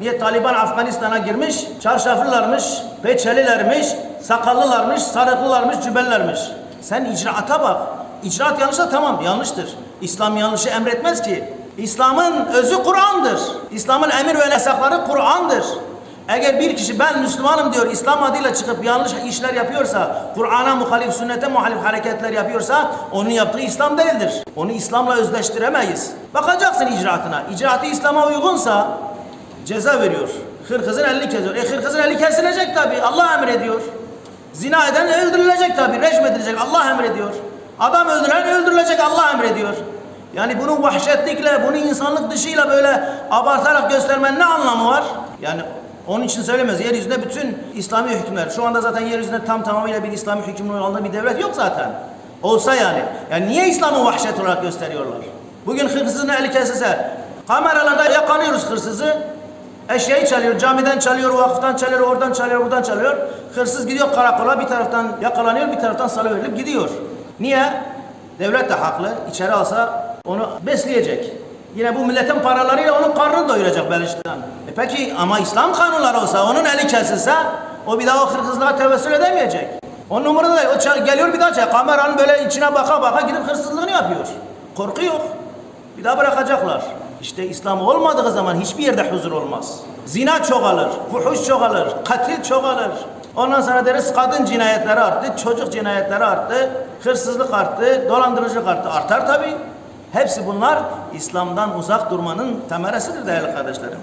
Niye Taliban Afganistan'a girmiş, çarşaflılarmış, peçelilermiş, sakallılarmış, sarıklılarmış, cübellermiş. Sen icraata bak. İcraat yanlışsa tamam yanlıştır. İslam yanlışı emretmez ki. İslam'ın özü Kur'an'dır. İslam'ın emir ve yasakları Kur'an'dır. Eğer bir kişi ben Müslümanım diyor İslam adıyla çıkıp yanlış işler yapıyorsa, Kur'an'a muhalif, sünnete muhalif hareketler yapıyorsa onun yaptığı İslam değildir. Onu İslam'la özleştiremeyiz. Bakacaksın icraatına. İcraatı İslam'a uygunsa ceza veriyor. Hırkızın elini kesiyor. E hırkızın eli kesilecek tabi. Allah emrediyor. Zina eden öldürülecek tabi. Rejim edilecek. Allah emrediyor. Adam öldüren öldürülecek. Allah emrediyor. Yani bunu vahşetlikle, bunu insanlık dışıyla böyle abartarak göstermenin ne anlamı var? Yani onun için söylemiyoruz. Yeryüzünde bütün İslami hükümler. Şu anda zaten yeryüzünde tam tamamıyla bir İslami hükmün olduğu bir devlet yok zaten. Olsa yani. Yani niye İslam'ı vahşet olarak gösteriyorlar? Bugün hırsızın eli kesilse, kameralarda yakalıyoruz hırsızı. Eşyayı çalıyor, camiden çalıyor, vakıftan çalıyor, oradan çalıyor, buradan çalıyor. Hırsız gidiyor karakola, bir taraftan yakalanıyor, bir taraftan salıverilip gidiyor. Niye? Devlet de haklı. İçeri alsa onu besleyecek. Yine bu milletin paralarıyla onun karnını doyuracak Beliş'ten. E peki ama İslam kanunları olsa, onun eli kesilse, o bir daha o hırsızlığa tevessül edemeyecek. Umurunda değil. O geliyor bir daha çal. Kameranın böyle içine baka baka gidip hırsızlığını yapıyor. Korku yok. Bir daha bırakacaklar. İşte İslam olmadığı zaman hiçbir yerde huzur olmaz. Zina çoğalır, fuhuş çoğalır, katil çoğalır. Ondan sonra deriz kadın cinayetleri arttı, çocuk cinayetleri arttı, hırsızlık arttı, dolandırıcılık arttı. Artar tabii. Hepsi bunlar İslam'dan uzak durmanın temeresidir değerli kardeşlerim.